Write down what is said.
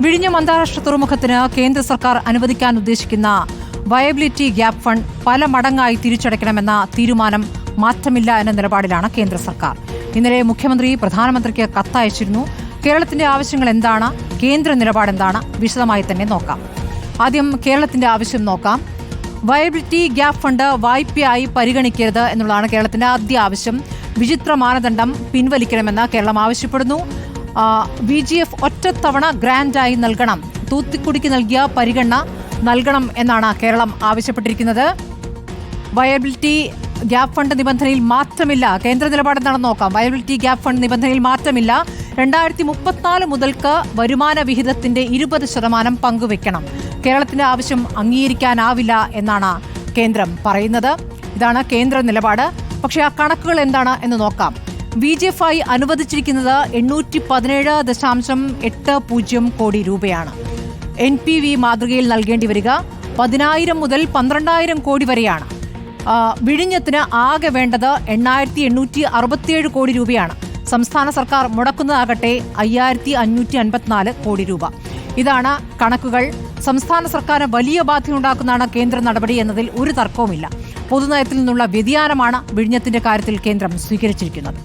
വിഴിഞ്ഞം അന്താരാഷ്ട്ര തുറമുഖത്തിന് കേന്ദ്ര സർക്കാർ അനുവദിക്കാൻ ഉദ്ദേശിക്കുന്ന വയബിലിറ്റി ഗ്യാപ് ഫണ്ട് പല മടങ്ങായി തിരിച്ചടയ്ക്കണമെന്ന തീരുമാനം മാറ്റമില്ല എന്ന നിലപാടിലാണ് കേന്ദ്ര സർക്കാർ. ഇന്നലെ മുഖ്യമന്ത്രി പ്രധാനമന്ത്രിക്ക് കത്തയച്ചിരുന്നു കേരളത്തിന്റെ ആവശ്യങ്ങൾ എന്താണ്? കേന്ദ്ര നിലപാട് എന്താണ്? വിശദമായി തന്നെ നോക്കാം. ആദ്യം കേരളത്തിന്റെ ആവശ്യം നോക്കാം. വയബിലിറ്റി ഗ്യാപ് ഫണ്ട് വായ്പയായി പരിഗണിക്കരുത് എന്നുള്ളതാണ് കേരളത്തിന്റെ ആദ്യ ആവശ്യം. വിചിത്ര മാനദണ്ഡം പിൻവലിക്കണമെന്ന് കേരളം ആവശ്യപ്പെടുന്നു. ബി ജി എഫ് ഒറ്റത്തവണ ഗ്രാൻഡായി നൽകണം. തൂത്തിക്കുടിക്ക് നൽകിയ പരിഗണന നൽകണം എന്നാണ് കേരളം ആവശ്യപ്പെട്ടിരിക്കുന്നത്. വയബിലിറ്റി ഗ്യാപ് ഫണ്ട് നിബന്ധനയിൽ മാറ്റമില്ല. കേന്ദ്ര നിലപാട് എന്താണെന്ന് നോക്കാം. വയബിലിറ്റി ഗ്യാപ് ഫണ്ട് നിബന്ധനയിൽ മാറ്റമില്ല. രണ്ടായിരത്തി മുപ്പത്തിനാല് മുതൽക്ക് വരുമാന വിഹിതത്തിന്റെ ഇരുപത് ശതമാനം പങ്കുവെക്കണം. കേരളത്തിന്റെ ആവശ്യം അംഗീകരിക്കാനാവില്ല എന്നാണ് കേന്ദ്രം പറയുന്നത്. ഇതാണ് കേന്ദ്ര നിലപാട്. പക്ഷേ ആ കണക്കുകൾ എന്താണ് എന്ന് നോക്കാം. ബി ജെ എഫ് ഐ അനുവദിച്ചിരിക്കുന്നത് എണ്ണൂറ്റി പതിനേഴ് ദശാംശം എട്ട് പൂജ്യം കോടി രൂപയാണ്. എൻ പി വി മാതൃകയിൽ നൽകേണ്ടി വരിക പതിനായിരം മുതൽ പന്ത്രണ്ടായിരം കോടി വരെയാണ്. വിഴിഞ്ഞത്തിന് ആകെ വേണ്ടത് എണ്ണായിരത്തി എണ്ണൂറ്റി അറുപത്തിയേഴ് കോടി രൂപയാണ്. സംസ്ഥാന സർക്കാർ മുടക്കുന്നതാകട്ടെ അയ്യായിരത്തി അഞ്ഞൂറ്റി അൻപത്തിനാല് കോടി രൂപ. ഇതാണ് കണക്കുകൾ. സംസ്ഥാന സർക്കാരിന് വലിയ ബാധ്യതയുണ്ടാക്കുന്നതാണ് കേന്ദ്ര നടപടി എന്നതിൽ ഒരു തർക്കവുമില്ല. പൊതുനയത്തിൽ നിന്നുള്ള വ്യതിയാനമാണ് വിഴിഞ്ഞത്തിന്റെ കാര്യത്തിൽ കേന്ദ്രം സ്വീകരിച്ചിരിക്കുന്നത്.